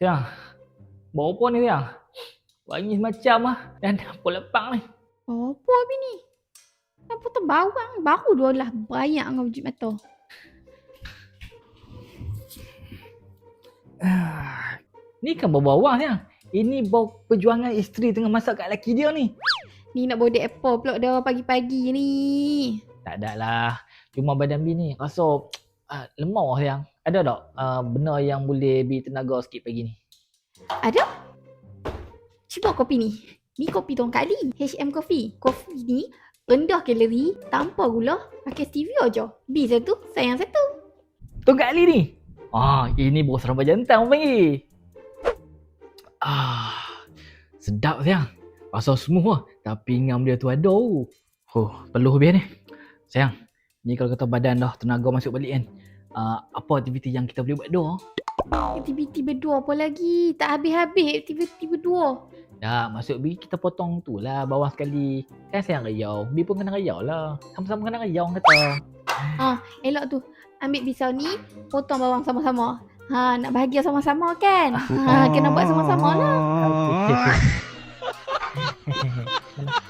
Siang. Bawa apa ni siang? Wangi semacam ah. Dan apa lepang ni? Oh, apa habis ni? Apa tu bawang? Baru dua lah banyak dengan wujud mata. Ah, Ni kan bau bawang siang. Ini bau perjuangan isteri tengah masak kat lelaki dia ni. Ni nak bodek apa pula dah pagi-pagi ni. Tak ada lah. Cuma badan B ni rasa uh, lemah siang. Ada tak uh, benda yang boleh beri tenaga sikit pagi ni? Ada? Cuba kopi ni. Ni kopi tong kali. HM Coffee. Kopi ni rendah kalori, tanpa gula, pakai stevia je. B satu, sayang satu. Tongkat Ali ni. Ah, ini bau serabah jantan orang panggil. Ah, sedap siang. Rasa semua tapi ngam dia tu ada. Oh, perlu biar ni. Sayang, ni kalau kata badan dah tenaga masuk balik kan. Uh, apa aktiviti yang kita boleh buat doh? Aktiviti berdua apa lagi? Tak habis-habis aktiviti berdua. Ya, masuk bi kita potong tu lah bawah sekali. Kan sayang rayau. Bi pun kena rayau lah. Sama-sama kena rayau orang kata. Elok tu. Ambil pisau ni, potong bawang sama-sama. Ha, nak bahagia sama-sama kan? Ha, kena buat sama-sama lah. Okay.